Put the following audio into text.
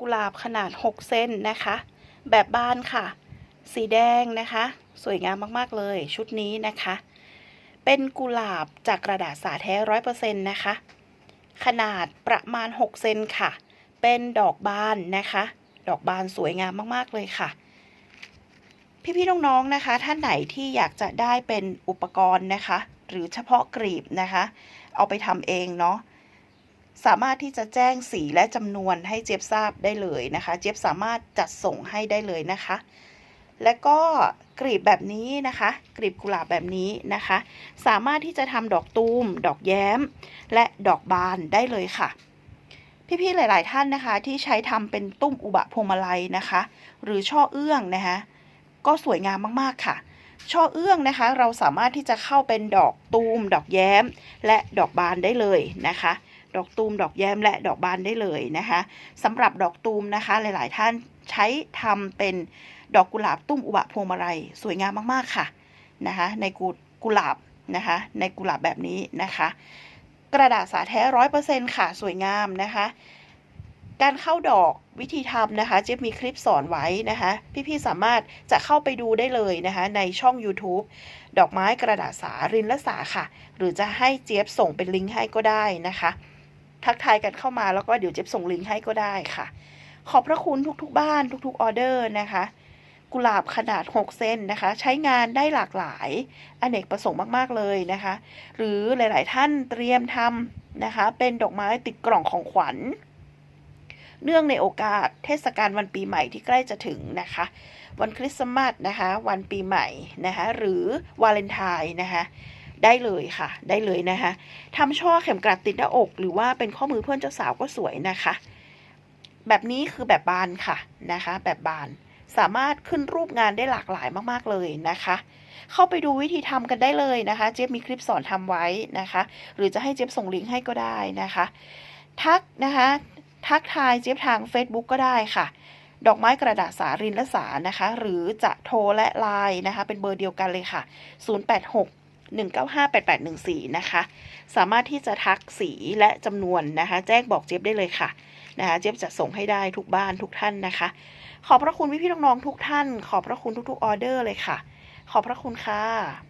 กุหลาบขนาด 6เซนนะคะ แบบบานค่ะ สีแดงนะคะ สวยงามมากๆเลยชุดนี้นะคะ เป็นกุหลาบจากกระดาษสาแท้ร้อยเปอร์เซ็นต์นะคะ ขนาดประมาณ 6 เซนค่ะ เป็นดอกบานนะคะ ดอกบานสวยงามมากๆเลยค่ะ พี่ๆน้องๆนะคะ ท่านไหนที่อยากจะได้เป็นอุปกรณ์นะคะ หรือเฉพาะกรีบนะคะ เอาไปทำเองเนาะ สามารถที่จะแจ้งสีและจำนวนให้เจี๊ยบทราบได้เลยนะคะ เจี๊ยบสามารถจัดส่งให้ได้เลยนะคะ และก็กลีบแบบนี้นะคะ กลีบกุหลาบแบบนี้นะคะ สามารถที่จะทำดอกตูม ดอกแย้ม และดอกบานได้เลยค่ะ พี่ๆหลาย ๆ ท่านนะคะ ที่ใช้ทำเป็นตุ้มอุบะพวงมาลัยนะคะ หรือช่อเอื้องนะคะก็สวยงามมากๆค่ะช่อเอื้องนะคะ เราสามารถที่จะเข้าเป็นดอกตูม ดอกแย้ม และดอกบานได้เลยนะคะ ดอกตูมดอกแย้มและดอกบานได้เลยนะคะสำหรับดอกตูมนะคะ หลาย ๆ ท่านใช้ทำเป็นดอกกุหลาบตุ้มอุบะพวงมาลัยสวยงามมาก ๆ ค่ะนะคะในกุกุหลาบนะคะในกุหลาบแบบนี้นะคะ กระดาษสาแท้ร้อยเปอร์เซ็นค่ะสวยงามนะคะ การเข้าดอกวิธีทำนะคะเจ๊มีคลิปสอนไว้นะคะ พี่ ๆ สามารถจะเข้าไปดูได้เลยนะคะ ในช่อง YouTube ดอกไม้กระดาษสารินละสาค่ะ หรือจะให้เจี๊ยบส่งเป็นลิงก์ให้ก็ได้นะคะ ทักทายกันเข้ามาแล้วก็เดี๋ยวเจี๊ยบส่งลิงก์ให้ก็ได้ค่ะ ขอบพระคุณทุกๆ บ้านทุกๆออเดอร์นะคะ กุหลาบขนาด 6เซนนะคะ ใช้งานได้หลากหลายอเนกประสงค์มากๆเลยนะคะ หรือหลายๆท่านเตรียมทำนะคะ เป็นดอกไม้ติดกล่องของขวัญ เนื่องในโอกาสเทศกาลวันปีใหม่ที่ใกล้จะถึงนะคะ วันคริสต์มาสนะคะ วันปีใหม่นะคะ หรือวาเลนไทน์นะคะ ได้เลยค่ะ ได้เลยนะคะทำช่อเข็มกลัดติดหน้าอก หรือว่าเป็นข้อมือเพื่อนเจ้าสาวก็สวยนะคะ แบบนี้คือแบบบานค่ะนะคะ แบบบานสามารถขึ้นรูปงานได้หลากหลายมากๆเลยนะคะ เข้าไปดูวิธีทำกันได้เลยนะคะ เจ๊ยบมีคลิปสอนทำไว้นะคะ หรือจะให้เจ๊ยบส่งลิงก์ให้ก็ได้นะคะ ทักนะคะทักทายเจี๊ยบทาง Facebook ก็ได้ค่ะ ดอกไม้กระดาษสารินละสานะคะ หรือจะโทรและไลน์นะคะ เป็นเบอร์เดียวกันเลยค่ะ 086 195 8814 นะคะ สามารถที่จะทักสีและจำนวนนะคะ แจ้งบอกเจี๊ยบได้เลยค่ะนะคะเจี๊ยบจะส่งให้ได้ทุกบ้านทุกท่านนะคะ ขอบพระคุณพี่พี่น้องๆทุกท่าน ขอบพระคุณทุกๆออเดอร์เลยค่ะ ขอบพระคุณค่ะ